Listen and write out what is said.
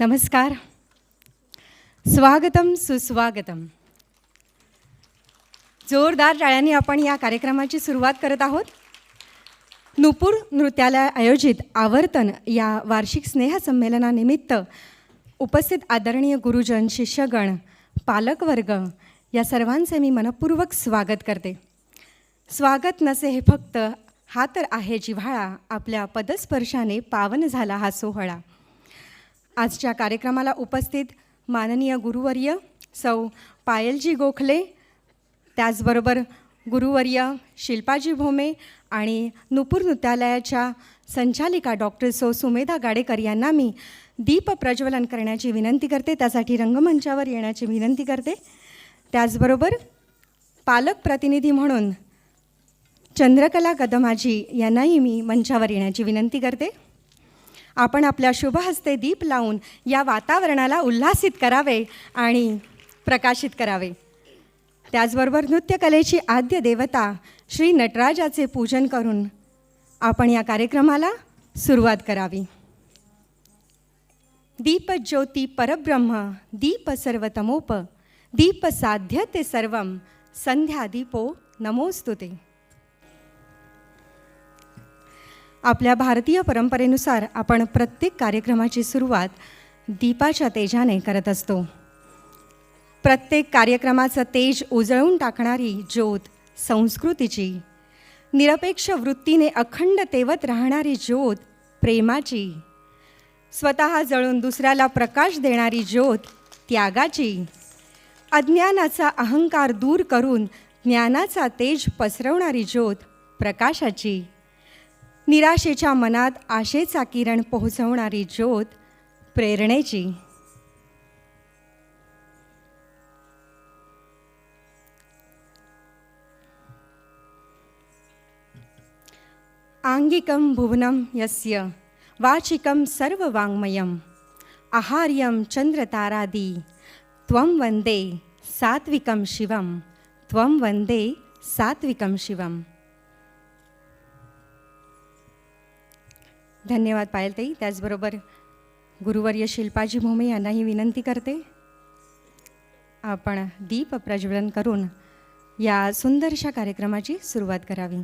नमस्कार स्वागतम सुस्वागतम जोरदार टाळ्यांनी आपण या कार्यक्रमाची सुरुवात करत आहोत. नुपूर नृत्यालय आयोजित आवर्तन या वार्षिक स्नेहसंमेलनानिमित्त उपस्थित आदरणीय गुरुजन शिष्यगण पालकवर्ग या सर्वांचे मी मनपूर्वक स्वागत करते. स्वागत नसे हे फक्त हा तर आहे जिव्हाळा आपल्या पदस्पर्शाने पावन झाला हा सोहळा. आजच्या कार्यक्रमाला उपस्थित माननीय गुरुवर्य सौ पायलजी गोखले त्याचबरोबर गुरुवर्य शिल्पाजी भोमे आणि नुपूर नृत्यालयाच्या संचालिका डॉक्टर सौ सुमेधा गाडेकर यांना मी दीप प्रज्वलन करण्याची विनंती करते. त्यासाठी रंगमंचावर येण्याची विनंती करते. त्याचबरोबर पालक प्रतिनिधी म्हणून चंद्रकला कदमाजी यांनाही मी मंचावर येण्याची विनंती करते. आपण आपल्या शुभहस्ते दीप लावून या वातावरणाला उल्हासित करावे आणि प्रकाशित करावे. त्याचबरोबर नृत्यकलेची आद्य देवता श्री नटराजाचे पूजन करून आपण या कार्यक्रमाला सुरुवात करावी. दीप ज्योती परब्रह्म दीप सर्वतमोप दीप साध्य ते सर्व संध्या दीपो नमोस्तुते. आपल्या भारतीय परंपरेनुसार आपण प्रत्येक कार्यक्रमाची सुरुवात दीपाच्या तेजाने करत असतो. प्रत्येक कार्यक्रमाचं तेज उजळून टाकणारी ज्योत संस्कृतीची निरपेक्ष वृत्तीने अखंड तेवत राहणारी ज्योत प्रेमाची स्वतः जळून दुसऱ्याला प्रकाश देणारी ज्योत त्यागाची अज्ञानाचा अहंकार दूर करून ज्ञानाचा तेज पसरवणारी ज्योत प्रकाशाची. निराशेच्या मनात आशेचा किरण पोहोचवणारी ज्योत प्रेरणेची. आंगिकम भुवनं यस्य वाचिकं सर्ववाङ्मयम् आहार्यं चन्द्रतारादि त्वं वन्दे सात्विकं शिवं त्वं वन्दे सात्विकं शिवम्. धन्यवाद पायलताई. त्याचबरोबर गुरुवर्य शिल्पाजी भोमे यांनाही विनंती करते. आपण दीप प्रज्वलन करून या सुंदरशा कार्यक्रमाची सुरुवात करावी.